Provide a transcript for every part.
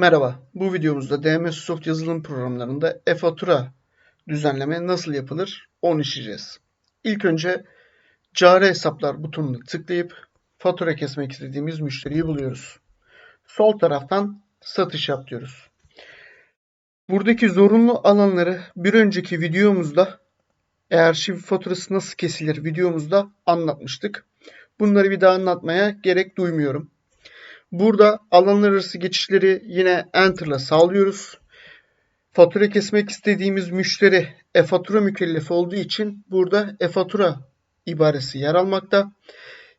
Merhaba, bu videomuzda DMS Soft yazılım programlarında e-fatura düzenleme nasıl yapılır onu işleyeceğiz. İlk önce cari hesaplar butonunu tıklayıp fatura kesmek istediğimiz müşteriyi buluyoruz. Sol taraftan satış yap diyoruz. Buradaki zorunlu alanları bir önceki videomuzda e-arşiv faturası nasıl kesilir videomuzda anlatmıştık. Bunları bir daha anlatmaya gerek duymuyorum. Burada alanlar arası geçişleri yine Enter ile sağlıyoruz. Fatura kesmek istediğimiz müşteri e-fatura mükellefi olduğu için burada e-fatura ibaresi yer almakta.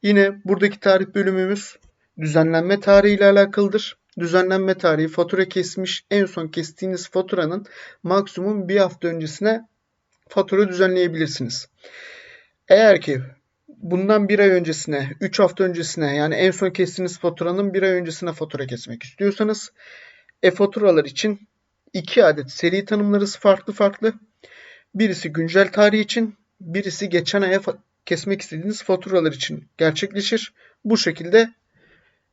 Yine buradaki tarih bölümümüz düzenlenme tarihi ile alakalıdır. Düzenlenme tarihi fatura kesmiş en son kestiğiniz faturanın maksimum bir hafta öncesine fatura düzenleyebilirsiniz. Eğer ki bundan bir ay öncesine, 3 hafta öncesine yani en son kestiğiniz faturanın bir ay öncesine fatura kesmek istiyorsanız e-faturalar için 2 adet seri tanımlarız farklı farklı. Birisi güncel tarih için, birisi geçen aya kesmek istediğiniz faturalar için gerçekleşir. Bu şekilde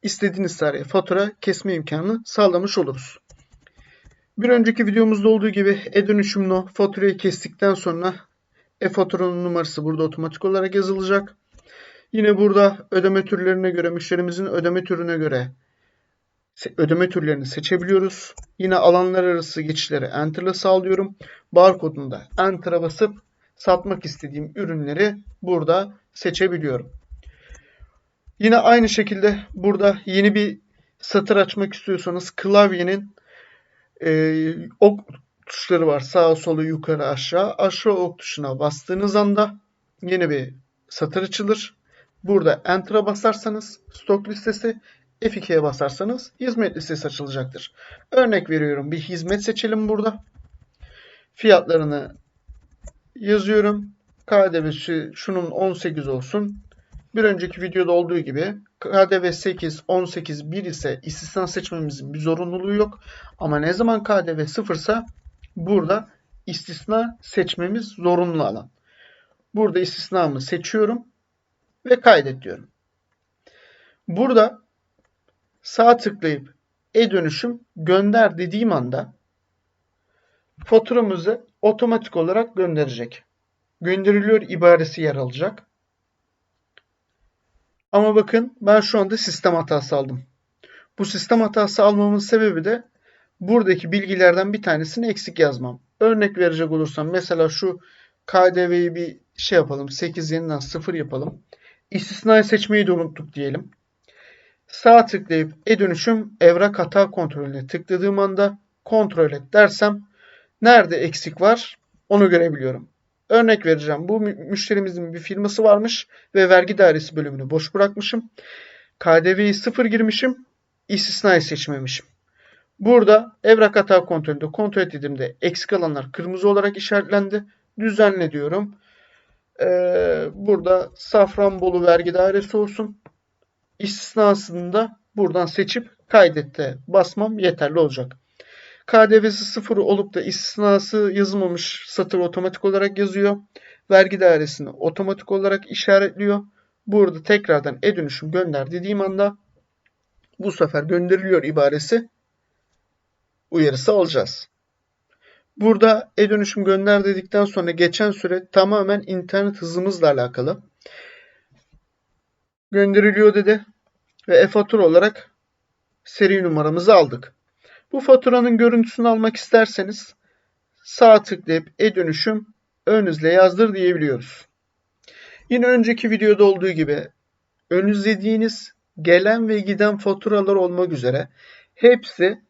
istediğiniz tarihe fatura kesme imkanı sağlamış oluruz. Bir önceki videomuzda olduğu gibi e-dönüşümlü faturayı kestikten sonra e-faturanın numarası burada otomatik olarak yazılacak. Yine burada ödeme türlerine göre müşterimizin ödeme türüne göre ödeme türlerini seçebiliyoruz. Yine alanlar arası geçişleri Enter ile sağlıyorum. Barkodunda Enter'a basıp satmak istediğim ürünleri burada seçebiliyorum. Yine aynı şekilde burada yeni bir satır açmak istiyorsanız klavyenin e, ok tuşları var. Sağ solu yukarı aşağı. Aşağı ok tuşuna bastığınız anda yeni bir satır açılır. Burada Enter'a basarsanız stok listesi, F2'ye basarsanız hizmet listesi açılacaktır. Örnek veriyorum bir hizmet seçelim burada. Fiyatlarını yazıyorum. KDV'si şunun 18 olsun. Bir önceki videoda olduğu gibi KDV 8, 18, 1 ise istisna seçmemizin bir zorunluluğu yok. Ama ne zaman KDV 0 ise burada istisna seçmemiz zorunlu alan. Burada istisnamı seçiyorum ve kaydet diyorum. Burada sağ tıklayıp e-dönüşüm gönder dediğim anda faturamızı otomatik olarak gönderecek. Gönderiliyor ibaresi yer alacak. Ama bakın ben şu anda sistem hatası aldım. Bu sistem hatası almamın sebebi de buradaki bilgilerden bir tanesini eksik yazmam. Örnek verecek olursam mesela şu KDV'yi bir şey yapalım. 8 yeniden 0 yapalım. İstisnayı seçmeyi de unuttuk diyelim. Sağ tıklayıp e-dönüşüm evrak hata kontrolüne tıkladığım anda kontrol et dersem nerede eksik var onu görebiliyorum. Örnek vereceğim. Bu müşterimizin bir firması varmış ve vergi dairesi bölümünü boş bırakmışım. KDV'yi sıfır girmişim. İstisnayı seçmemişim. Burada evrak hata kontrolünde kontrol ettiğimde eksik alanlar kırmızı olarak işaretlendi. Düzenle diyorum. Ee, burada Safranbolu vergi dairesi olsun. İstisnasında buradan seçip kaydette basmam yeterli olacak. KDV'si sıfır olup da istisnası yazılmamış satır otomatik olarak yazıyor. Vergi dairesini otomatik olarak işaretliyor. Burada tekrardan e-dönüşüm gönder dediğim anda bu sefer gönderiliyor ibaresi uyarısı alacağız. Burada e-dönüşüm gönder dedikten sonra geçen süre tamamen internet hızımızla alakalı. Gönderiliyor dedi ve e-fatura olarak seri numaramızı aldık. Bu faturanın görüntüsünü almak isterseniz sağ tıklayıp e-dönüşüm önünüzle yazdır diyebiliyoruz. Yine önceki videoda olduğu gibi önünüzlediğiniz gelen ve giden faturalar olmak üzere hepsi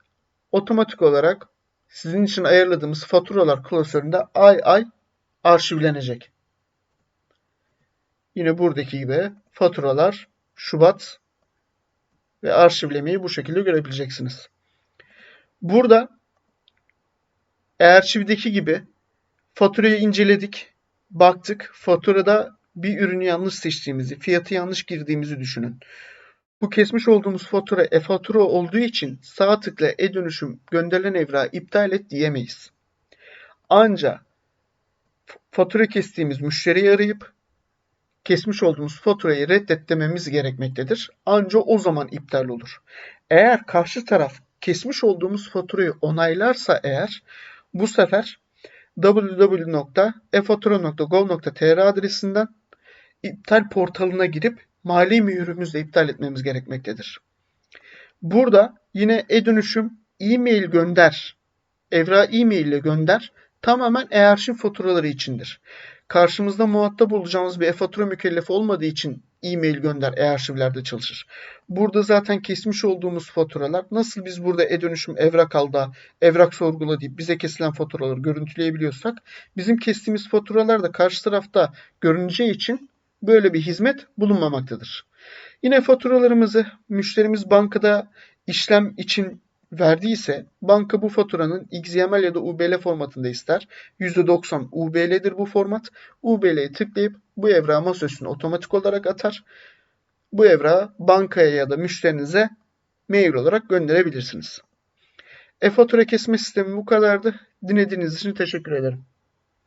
otomatik olarak sizin için ayarladığımız faturalar klasöründe ay ay arşivlenecek. Yine buradaki gibi faturalar Şubat ve arşivlemeyi bu şekilde görebileceksiniz. Burada arşivdeki gibi faturayı inceledik, baktık. Faturada bir ürünü yanlış seçtiğimizi, fiyatı yanlış girdiğimizi düşünün. Bu kesmiş olduğumuz fatura e-fatura olduğu için sağ tıkla e-dönüşüm gönderilen evrağı iptal et diyemeyiz. Ancak fatura kestiğimiz müşteriyi arayıp kesmiş olduğumuz faturayı reddet dememiz gerekmektedir. Ancak o zaman iptal olur. Eğer karşı taraf kesmiş olduğumuz faturayı onaylarsa eğer bu sefer www.efatura.gov.tr adresinden iptal portalına girip mali mühürümüzle iptal etmemiz gerekmektedir. Burada yine e-dönüşüm e-mail gönder, evra e-mail ile gönder tamamen e-arşiv faturaları içindir. Karşımızda muhatap olacağımız bir e-fatura mükellefi olmadığı için e-mail gönder e-arşivlerde çalışır. Burada zaten kesmiş olduğumuz faturalar nasıl biz burada e-dönüşüm evrak alda, evrak sorgula deyip bize kesilen faturaları görüntüleyebiliyorsak bizim kestiğimiz faturalar da karşı tarafta görüneceği için böyle bir hizmet bulunmamaktadır. Yine faturalarımızı müşterimiz bankada işlem için verdiyse banka bu faturanın XML ya da UBL formatında ister. %90 UBL'dir bu format. UBL'ye tıklayıp bu evrağı masaüstüne otomatik olarak atar. Bu evrağı bankaya ya da müşterinize mail olarak gönderebilirsiniz. E-fatura kesme sistemi bu kadardı. Dinlediğiniz için teşekkür ederim.